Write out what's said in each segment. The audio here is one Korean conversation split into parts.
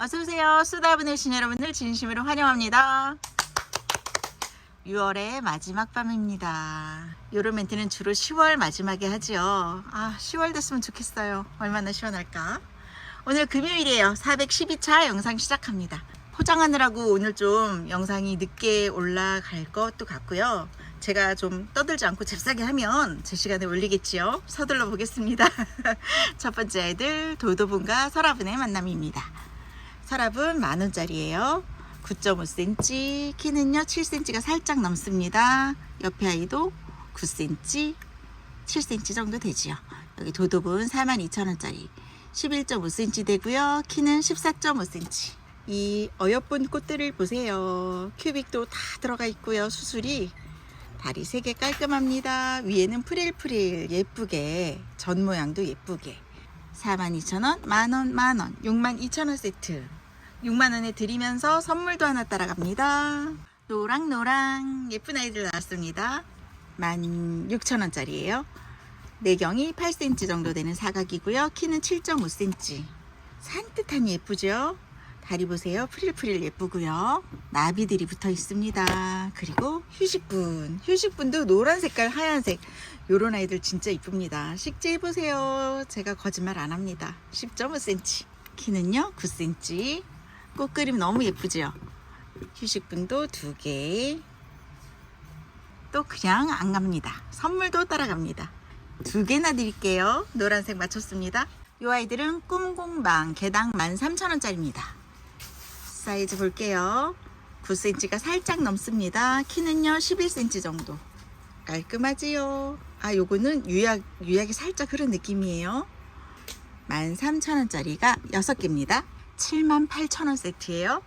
어서오세요. 수다 보내신 여러분들 진심으로 환영합니다. 6월의 마지막 밤입니다. 요런 멘트는 주로 10월 마지막에 하지요. 아, 10월 됐으면 좋겠어요. 얼마나 시원할까? 오늘 금요일이에요. 412차 영상 시작합니다. 포장하느라고 오늘 좀 영상이 늦게 올라갈 것도 같고요. 제가 좀 떠들지 않고 잽싸게 하면 제 시간에 올리겠지요. 서둘러 보겠습니다. 첫 번째 아이들 도도분과 설아분의 만남입니다. 서랍은 만 원짜리예요. 9.5cm, 키는요 7cm가 살짝 넘습니다. 옆에 아이도 9cm, 7cm 정도 되지요. 여기 도도분 42,000원짜리 11.5cm 되고요. 키는 14.5cm. 이 어여쁜 꽃들을 보세요. 큐빅도 다 들어가 있고요. 수술이 다리 3개 깔끔합니다. 위에는 프릴프릴 예쁘게 전 모양도 예쁘게 42,000원, 만원, 만원, 62,000원 세트 6만 원에 드리면서 선물도 하나 따라갑니다. 노랑노랑 예쁜 아이들 나왔습니다. 16,000원짜리예요. 내경이 8cm 정도 되는 사각이고요. 키는 7.5cm. 산뜻하니 예쁘죠? 다리 보세요. 프릴프릴 예쁘고요. 나비들이 붙어 있습니다. 그리고 휴식분. 휴식분도 노란 색깔, 하얀색. 요런 아이들 진짜 이쁩니다. 식재 해 보세요. 제가 거짓말 안 합니다. 10.5cm. 키는요, 9cm. 꽃그림 너무 예쁘죠? 휴식분도 두 개. 또 그냥 안 갑니다. 선물도 따라갑니다. 두 개나 드릴게요. 노란색 맞췄습니다. 이 아이들은 꿈공방 개당 13,000원짜리입니다. 사이즈 볼게요. 9cm가 살짝 넘습니다. 키는요 11cm 정도. 깔끔하지요. 아 요거는 유약 유약이 살짝 흐른 느낌이에요. 13,000원짜리가 6개입니다. 78,000원 세트예요.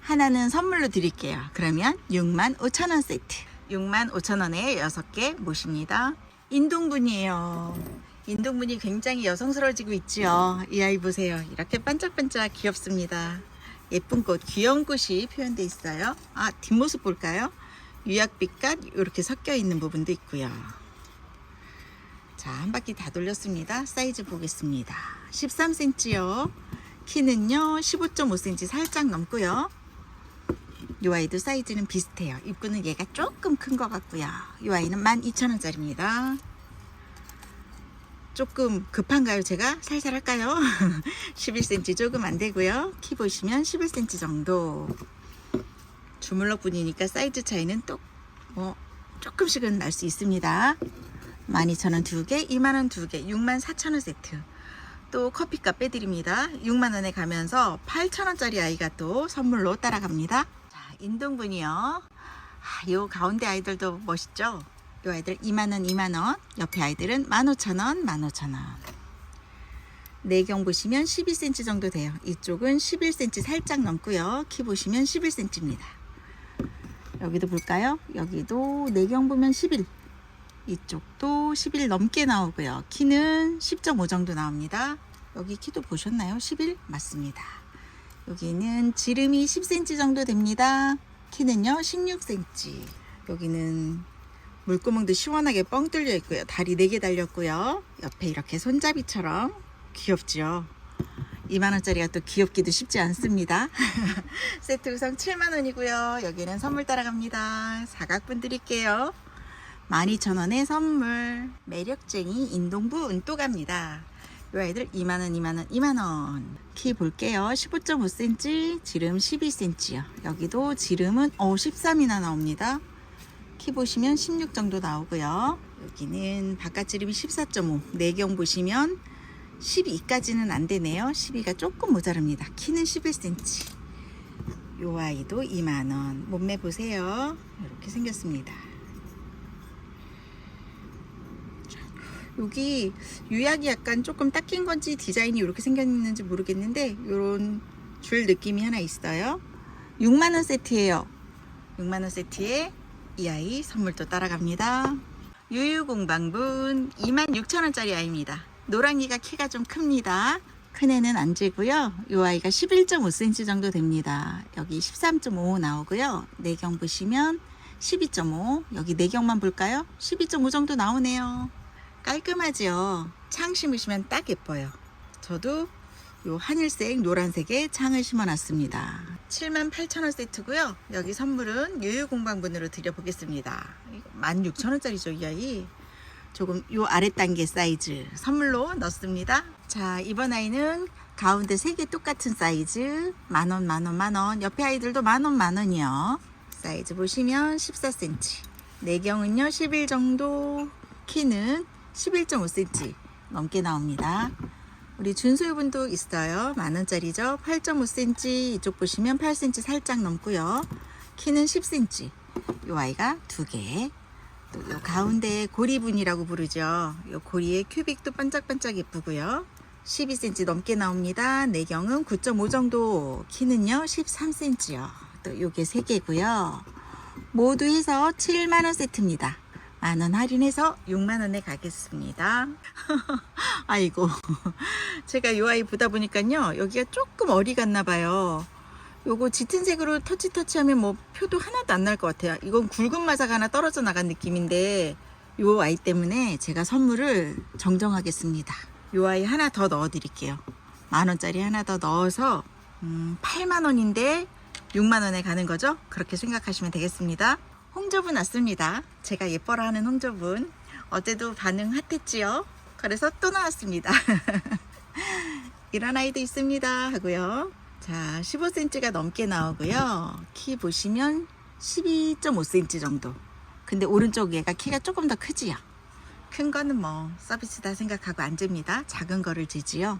하나는 선물로 드릴게요. 그러면 65,000원 세트. 65,000원에 6개 모십니다. 인동분이에요. 인동분이 굉장히 여성스러워지고 있지요. 이 아이 보세요. 이렇게 반짝반짝 귀엽습니다. 예쁜 꽃, 귀여운 꽃이 표현되어 있어요. 아, 뒷모습 볼까요? 유약빛과 이렇게 섞여 있는 부분도 있고요. 자, 한 바퀴 다 돌렸습니다. 사이즈 보겠습니다. 13cm요. 키는요, 15.5cm 살짝 넘고요. 이 아이도 사이즈는 비슷해요. 입구는 얘가 조금 큰 것 같고요. 이 아이는 12,000원짜리입니다. 조금 급한가요, 제가? 살살 할까요? 11cm 조금 안 되고요. 키 보시면 11cm 정도. 주물럭 분이니까 사이즈 차이는 또, 뭐, 조금씩은 날 수 있습니다. 12,000원 두 개, 2만원 두 개, 64,000원 세트. 또 커피값 빼드립니다. 6만원에 가면서 8,000원짜리 아이가 또 선물로 따라갑니다. 자, 인동분이요. 아, 요 가운데 아이들도 멋있죠? 요 아이들 2만원, 2만원. 옆에 아이들은 15,000원, 15,000원. 내경 보시면 12cm 정도 돼요. 이쪽은 11cm 살짝 넘고요. 키 보시면 11cm입니다. 여기도 볼까요? 여기도 내경 보면 11. 이쪽도 11 넘게 나오고요. 키는 10.5 정도 나옵니다. 여기 키도 보셨나요? 11 맞습니다. 여기는 지름이 10cm 정도 됩니다. 키는요 16cm. 여기는 물구멍도 시원하게 뻥 뚫려 있고요. 다리 4개 달렸고요. 옆에 이렇게 손잡이처럼 귀엽죠. 2만원짜리가 또 귀엽기도 쉽지 않습니다. 세트 구성 7만원이고요. 여기는 선물 따라갑니다. 사각분 드릴게요. 12,000원의 선물. 매력쟁이 인동부 은또 갑니다. 이 아이들 2만원, 2만원, 2만원. 키 볼게요. 15.5cm, 지름 12cm요. 여기도 지름은 어, 13이나 나옵니다. 키 보시면 16 정도 나오고요. 여기는 바깥 지름이 14.5. 내경 보시면 12까지는 안 되네요. 12가 조금 모자랍니다. 키는 11cm. 요 아이도 2만원. 몸매 보세요. 이렇게 생겼습니다. 여기 유약이 약간 조금 닦인 건지 디자인이 이렇게 생겼는지 모르겠는데 이런 줄 느낌이 하나 있어요. 6만원 세트예요. 6만원 세트에 이 아이 선물도 따라갑니다. 유유공방분 26,000원짜리 아이입니다. 노랑이가 키가 좀 큽니다. 큰 애는 안 재고요. 이 아이가 11.5cm 정도 됩니다. 여기 13.5 나오고요. 내경 보시면 12.5 여기 내경만 볼까요? 12.5 정도 나오네요. 깔끔하지요. 창 심으시면 딱 예뻐요. 저도 요 하늘색, 노란색에 창을 심어놨습니다. 78,000원 세트고요. 여기 선물은 유유공방분으로 드려보겠습니다. 16,000원짜리죠, 이 아이. 조금 요 아래 단계 사이즈 선물로 넣습니다. 자, 이번 아이는 가운데 세개 똑같은 사이즈 만원, 만원, 만원. 옆에 아이들도 만원, 만원이요. 사이즈 보시면 14cm. 내경은요, 11 정도. 키는 11.5cm 넘게 나옵니다. 우리 준소유분도 있어요. 만원짜리죠. 8.5cm. 이쪽 보시면 8cm 살짝 넘고요. 키는 10cm. 이 아이가 두 개. 또 요 가운데 고리분이라고 부르죠. 요 고리의 큐빅도 반짝반짝 예쁘고요. 12cm 넘게 나옵니다. 내경은 9.5 정도, 키는요 13cm요. 또 요게 세 개고요. 모두 해서 7만 원 세트입니다. 만 원 할인해서 6만 원에 가겠습니다. 아이고, 제가 요 아이 보다 보니까요 여기가 조금 어리 갔나 봐요. 요거 짙은 색으로 터치 터치 하면 뭐 표도 하나도 안 날 것 같아요. 이건 굵은 마사가 하나 떨어져 나간 느낌인데 요 아이 때문에 제가 선물을 정정하겠습니다. 요 아이 하나 더 넣어 드릴게요. 만 원짜리 하나 더 넣어서 음, 8만 원인데 6만 원에 가는 거죠? 그렇게 생각하시면 되겠습니다. 홍조분 왔습니다. 제가 예뻐라 하는 홍조분. 어제도 반응 핫했지요? 그래서 또 나왔습니다. 이런 아이도 있습니다. 하고요. 자, 15cm가 넘게 나오고요. 키 보시면 12.5cm 정도. 근데 오른쪽 얘가 키가 조금 더 크지요. 큰 거는 뭐 서비스다 생각하고 안 줍니다. 작은 거를 지지요.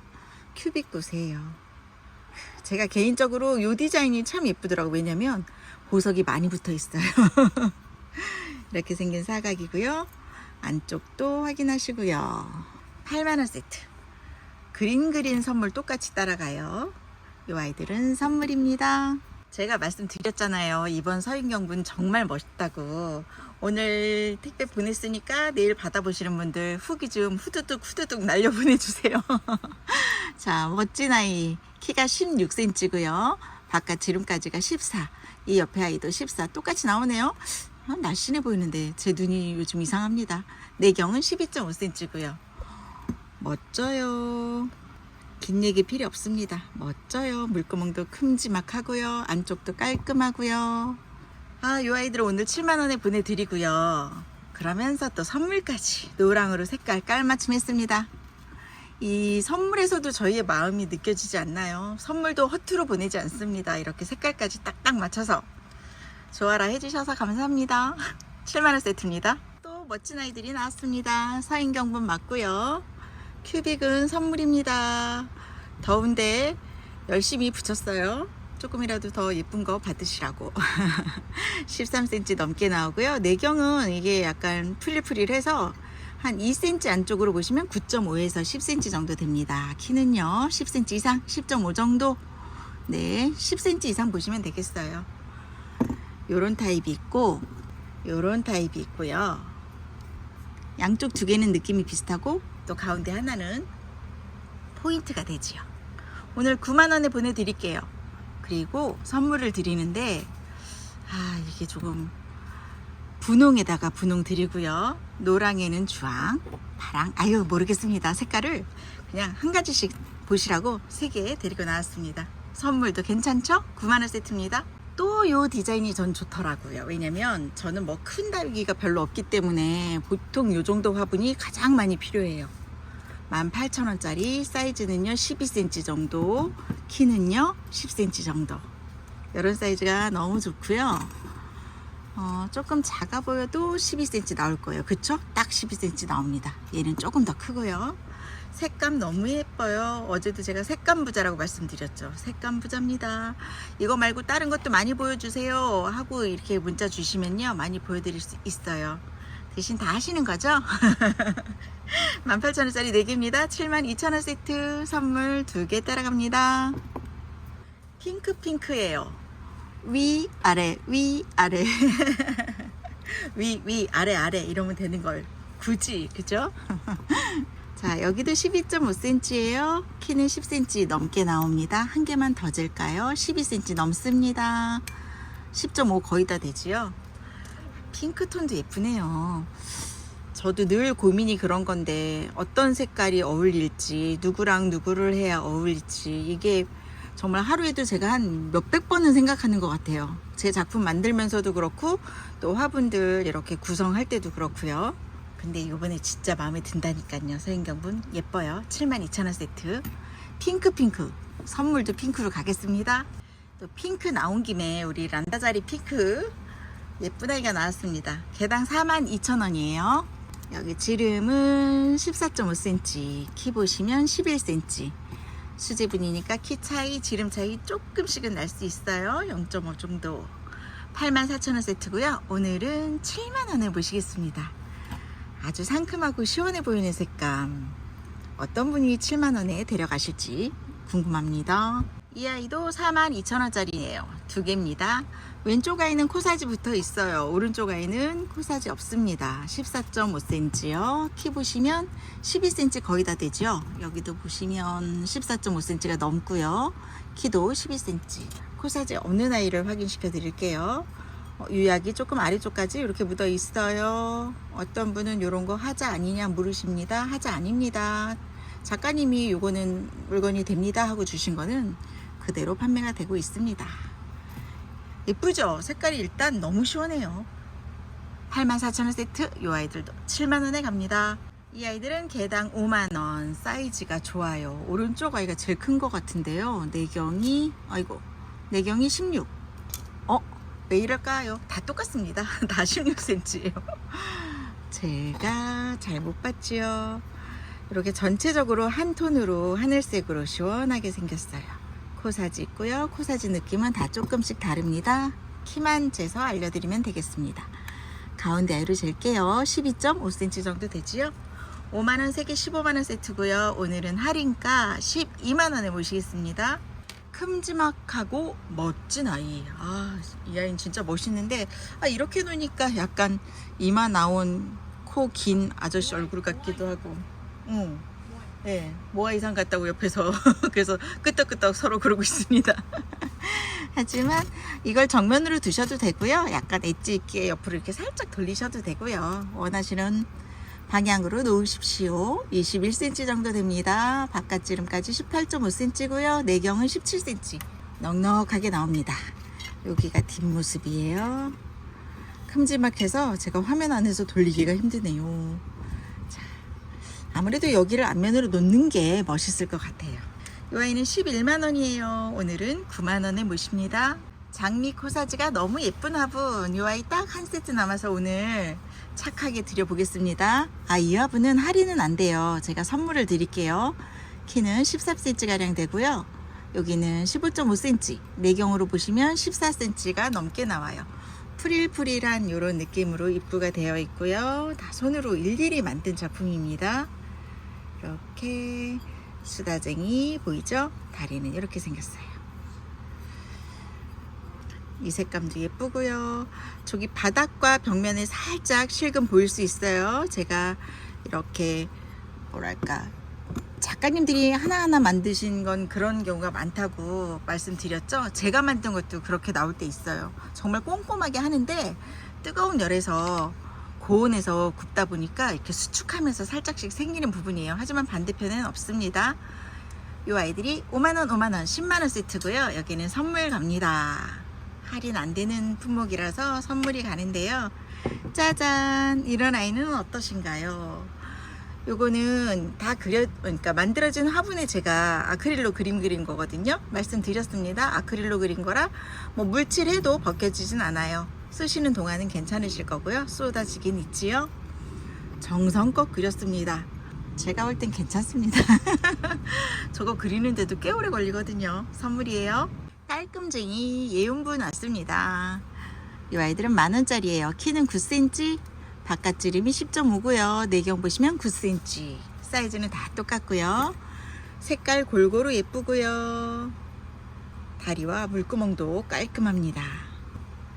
큐빅 보세요. 제가 개인적으로 이 디자인이 참 예쁘더라고. 왜냐면 보석이 많이 붙어 있어요. 이렇게 생긴 사각이고요. 안쪽도 확인하시고요. 8만원 세트. 그린 그린 선물 똑같이 따라가요. 이 아이들은 선물입니다. 제가 말씀드렸잖아요. 이번 서인경분 정말 멋있다고. 오늘 택배 보냈으니까 내일 받아보시는 분들 후기 좀 후두둑 후두둑 날려 보내주세요. 자, 멋진 아이. 키가 16cm고요. 바깥 지름까지가 14. 이 옆에 아이도 14. 똑같이 나오네요. 아, 날씬해 보이는데 제 눈이 요즘 이상합니다. 내경은 12.5cm고요. 멋져요. 긴 얘기 필요 없습니다. 멋져요. 물구멍도 큼지막하고요. 안쪽도 깔끔하고요. 아, 요 아이들 오늘 7만 원에 보내드리고요. 그러면서 또 선물까지 노랑으로 색깔 깔맞춤 했습니다. 이 선물에서도 저희의 마음이 느껴지지 않나요? 선물도 허투루 보내지 않습니다. 이렇게 색깔까지 딱딱 맞춰서 좋아라 해주셔서 감사합니다. 7만원 세트입니다. 또 멋진 아이들이 나왔습니다. 서인경분 맞고요. 큐빅은 선물입니다. 더운데 열심히 붙였어요. 조금이라도 더 예쁜 거 받으시라고. 13cm 넘게 나오고요. 내경은 이게 약간 풀리풀리해서 한 2cm 안쪽으로 보시면 9.5에서 10cm 정도 됩니다. 키는요, 10cm 이상, 10.5 정도. 네, 10cm 이상 보시면 되겠어요. 요런 타입이 있고, 요런 타입이 있고요. 양쪽 두 개는 느낌이 비슷하고, 또 가운데 하나는 포인트가 되지요. 오늘 9만원에 보내드릴게요. 그리고 선물을 드리는데, 아, 이게 조금 분홍에다가 분홍 드리고요. 노랑에는 주황, 파랑, 아유 모르겠습니다. 색깔을 그냥 한 가지씩 보시라고 세 개 데리고 나왔습니다. 선물도 괜찮죠? 9만원 세트입니다. 또 요 디자인이 전 좋더라고요. 왜냐면 저는 뭐 큰 달기가 별로 없기 때문에 보통 요 정도 화분이 가장 많이 필요해요. 18,000원짜리 사이즈는요 12cm 정도, 키는요 10cm 정도. 이런 사이즈가 너무 좋고요. 어, 조금 작아 보여도 12cm 나올 거예요. 그쵸? 딱 12cm 나옵니다. 얘는 조금 더 크고요. 색감 너무 예뻐요. 어제도 제가 색감 부자라고 말씀드렸죠. 색감 부자입니다. 이거 말고 다른 것도 많이 보여주세요. 하고 이렇게 문자 주시면요. 많이 보여드릴 수 있어요. 대신 다 하시는 거죠? 18,000원짜리 4개입니다. 72,000원 세트 선물 2개 따라갑니다. 핑크 핑크예요. 위 아래 위 아래. 위 위 아래 아래. 이러면 되는 걸 굳이 그죠? 자 여기도 12.5cm예요. 키는 10cm 넘게 나옵니다. 한 개만 더 질까요? 12cm 넘습니다. 10.5 거의 다 되지요? 핑크톤도 예쁘네요. 저도 늘 고민이 그런 건데 어떤 색깔이 어울릴지 누구랑 누구를 해야 어울릴지 이게 정말 하루에도 제가 한 몇백 번은 생각하는 것 같아요. 제 작품 만들면서도 그렇고 또 화분들 이렇게 구성할 때도 그렇고요. 근데 이번에 진짜 마음에 든다니까요. 서인경분 예뻐요. 72,000원 세트. 핑크 핑크 선물도 핑크로 가겠습니다. 또 핑크 나온 김에 우리 란다자리 핑크 예쁜 아이가 나왔습니다. 개당 42,000원이에요. 여기 지름은 14.5cm, 키 보시면 11cm. 수제분이니까 키 차이, 지름 차이 조금씩은 날 수 있어요. 0.5 정도. 84,000원 세트고요. 오늘은 7만원에 모시겠습니다. 아주 상큼하고 시원해 보이는 색감. 어떤 분이 7만원에 데려가실지 궁금합니다. 이 아이도 42,000원짜리예요. 두 개입니다. 왼쪽 아이는 코사지 붙어 있어요. 오른쪽 아이는 코사지 없습니다. 14.5cm요. 키 보시면 12cm 거의 다 되죠. 여기도 보시면 14.5cm가 넘고요. 키도 12cm. 코사지 없는 아이를 확인시켜 드릴게요. 어, 유약이 조금 아래쪽까지 이렇게 묻어 있어요. 어떤 분은 이런 거 하자 아니냐 물으십니다. 하자 아닙니다. 작가님이 요거는 물건이 됩니다 하고 주신 거는 그대로 판매가 되고 있습니다. 예쁘죠? 색깔이 일단 너무 시원해요. 84,000원 세트, 이 아이들도 7만원에 갑니다. 이 아이들은 개당 5만원, 사이즈가 좋아요. 오른쪽 아이가 제일 큰 것 같은데요. 내경이, 아이고, 내경이 16. 어? 왜 이럴까요? 다 똑같습니다. 다 16cm예요. 제가 잘 못 봤지요. 이렇게 전체적으로 한 톤으로 하늘색으로 시원하게 생겼어요. 코사지 있고요. 코사지 느낌은 다 조금씩 다릅니다. 키만 재서 알려드리면 되겠습니다. 가운데 아이로 잴게요. 12.5cm 정도 되지요. 5만원 3개 15만원 세트고요. 오늘은 할인가 12만원에 모시겠습니다. 큼지막하고 멋진 아이. 아, 이 아이는 진짜 멋있는데, 아, 이렇게 놓으니까 약간 이마 나온 코 긴 아저씨 얼굴 같기도 하고. 응. 네, 모아 이상 같다고 옆에서 그래서 끄떡끄떡 서로 그러고 있습니다. 하지만 이걸 정면으로 두셔도 되고요. 약간 엣지 있게 옆으로 이렇게 살짝 돌리셔도 되고요. 원하시는 방향으로 놓으십시오. 21cm 정도 됩니다. 바깥지름까지 18.5cm고요. 내경은 17cm. 넉넉하게 나옵니다. 여기가 뒷모습이에요. 큼지막해서 제가 화면 안에서 돌리기가 힘드네요. 자, 아무래도 여기를 앞면으로 놓는 게 멋있을 것 같아요. 이 아이는 11만원이에요. 오늘은 9만원에 모십니다. 장미 코사지가 너무 예쁜 화분. 이 아이 딱 한 세트 남아서 오늘 착하게 드려보겠습니다. 아, 이 화분은 할인은 안 돼요. 제가 선물을 드릴게요. 키는 13cm가량 되고요. 여기는 15.5cm, 내경으로 보시면 14cm가 넘게 나와요. 프릴프릴한 이런 느낌으로 입부가 되어 있고요. 다 손으로 일일이 만든 작품입니다. 이렇게 수다쟁이 보이죠? 다리는 이렇게 생겼어요. 이 색감도 예쁘고요. 저기 바닥과 벽면에 살짝 실금 보일 수 있어요. 제가 이렇게 뭐랄까 작가님들이 하나하나 만드신 건 그런 경우가 많다고 말씀드렸죠. 제가 만든 것도 그렇게 나올 때 있어요. 정말 꼼꼼하게 하는데 뜨거운 열에서 고온에서 굽다 보니까 이렇게 수축하면서 살짝씩 생기는 부분이에요. 하지만 반대편에는 없습니다. 이 아이들이 5만원, 5만원, 10만원 세트고요. 여기는 선물 갑니다. 할인 안 되는 품목이라서 선물이 가는데요. 짜잔! 이런 아이는 어떠신가요? 요거는 다 그려, 그러니까 만들어진 화분에 제가 아크릴로 그림 그린 거거든요. 말씀드렸습니다. 아크릴로 그린 거라 뭐 물칠해도 벗겨지진 않아요. 쓰시는 동안은 괜찮으실 거고요. 쏟아지긴 있지요. 정성껏 그렸습니다. 제가 볼 땐 괜찮습니다. 저거 그리는데도 꽤 오래 걸리거든요. 선물이에요. 깔끔쟁이 예용분 왔습니다. 이 아이들은 만원짜리예요. 키는 9cm, 바깥지름이 10.5고요. 내경 보시면 9cm. 사이즈는 다 똑같고요. 색깔 골고루 예쁘고요. 다리와 물구멍도 깔끔합니다.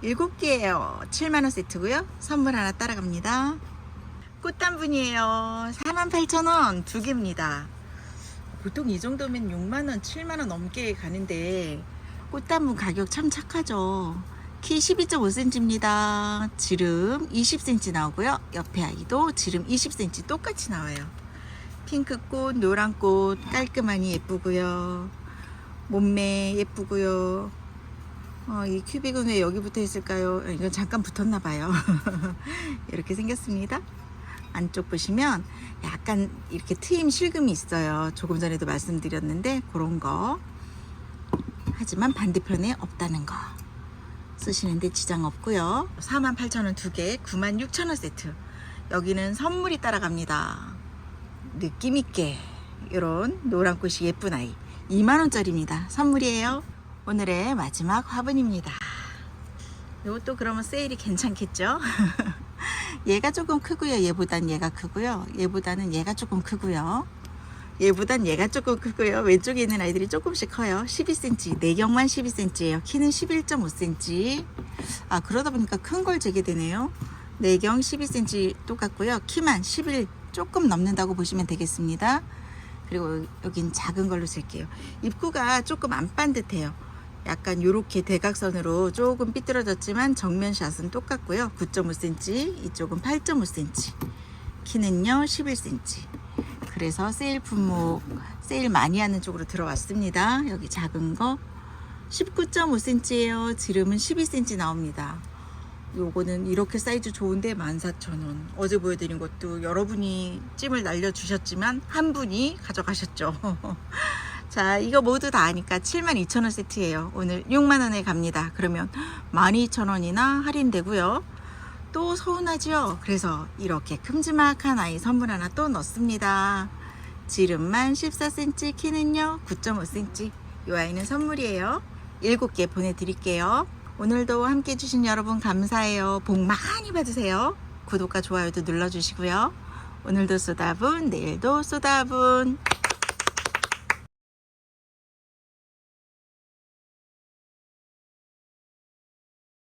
7개예요. 7만원 세트고요. 선물 하나 따라갑니다. 꽃단분이에요. 48,000원 두 개입니다. 보통 이 정도면 6만원, 7만원 넘게 가는데 꽃단분 가격 참 착하죠. 키 12.5cm입니다. 지름 20cm 나오고요. 옆에 아이도 지름 20cm 똑같이 나와요. 핑크꽃, 노란꽃 깔끔하니 예쁘고요. 몸매 예쁘고요. 어, 이 큐빅은 왜 여기 붙어 있을까요? 어, 이건 잠깐 붙었나 봐요. 이렇게 생겼습니다. 안쪽 보시면 약간 이렇게 트임 실금이 있어요. 조금 전에도 말씀드렸는데 그런 거. 하지만 반대편에 없다는 거. 쓰시는데 지장 없고요. 48,000원 두 개, 96,000원 세트. 여기는 선물이 따라갑니다. 느낌 있게 이런 노란 꽃이 예쁜 아이 2만 원짜리입니다. 선물이에요. 오늘의 마지막 화분입니다. 이것도 그러면 세일이 괜찮겠죠? 얘가 조금 크고요. 얘보단 얘가 크고요. 얘보다는 얘가 조금 크고요. 얘보단 얘가 조금 크고요. 왼쪽에 있는 아이들이 조금씩 커요. 12cm. 내경만 12cm예요. 키는 11.5cm. 아 그러다 보니까 큰 걸 재게 되네요. 내경 12cm 똑같고요. 키만 11 조금 넘는다고 보시면 되겠습니다. 그리고 여긴 작은 걸로 쓸게요. 입구가 조금 안 반듯해요. 약간 요렇게 대각선으로 조금 삐뚤어졌지만 정면샷은 똑같고요. 9.5cm, 이쪽은 8.5cm. 키는요 11cm. 그래서 세일 품목 세일 많이 하는 쪽으로 들어왔습니다. 여기 작은 거 19.5cm예요. 지름은 12cm 나옵니다. 요거는 이렇게 사이즈 좋은데 14,000원. 어제 보여드린 것도 여러분이 찜을 날려주셨지만 한 분이 가져가셨죠. 자, 이거 모두 다 하니까 72,000원 세트예요. 오늘 6만원에 갑니다. 그러면 12,000원이나 할인되고요. 또 서운하지요? 그래서 이렇게 큼지막한 아이 선물 하나 또 넣습니다. 지름만 14cm, 키는요 9.5cm. 이 아이는 선물이에요. 7개 보내드릴게요. 오늘도 함께 해주신 여러분 감사해요. 복 많이 받으세요. 구독과 좋아요도 눌러주시고요. 오늘도 쏘다분, 내일도 쏘다분.